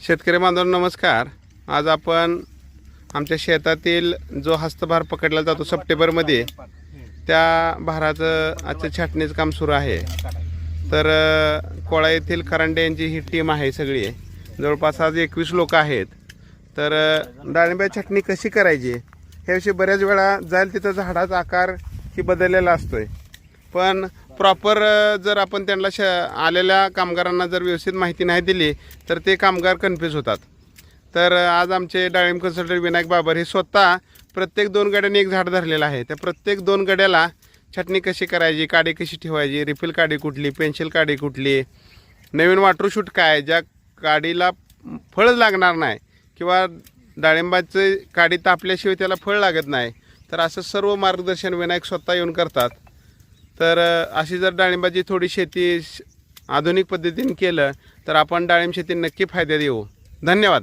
शेतकरी बांधव नमस्कार. आज आपण आमच्या शेतातील जो हस्तभार पकडला जातो सप्टेंबरमध्ये त्या भाराचं आजचं छाटणीचं काम सुरू आहे. तर कोळा येथील करंडे यांची ही टीम आहे सगळी. जवळपास आज एकवीस लोक आहेत. तर डाळिंब्या छाटणी कशी करायची? ह्याविषयी बऱ्याच वेळा जाईल तिथं झाडाचा आकार ही बदललेला असतोय. पण प्रॉपर जर आपण त्यांना श आलेल्या कामगारांना जर व्यवस्थित माहिती नाही दिली तर ते कामगार कन्फ्यूज होतात. तर आज आमचे डाळिंब कन्सल्टंट विनायक बाबर हे स्वतः प्रत्येक दोन गड्याने एक झाड धरलेलं आहे. त्या प्रत्येक दोन गड्याला छटणी कशी करायची काडी कशी ठेवायची रिफिल काडी कुठली पेन्सिल काडी कुठली नवीन वॉटर शूट काय ज्या काडीला फळच लागणार नाही किंवा डाळिंबाचे काडी तापल्याशिवाय त्याला फळ लागत नाही तर असं सर्व मार्गदर्शन विनायक स्वतः येऊन करतात. तर अशी जर डाळिंबाची थोडी शेती श- आधुनिक पद्धतीने केलं तर आपण डाळिंब शेती नक्की फायद्यात येऊ धन्यवाद.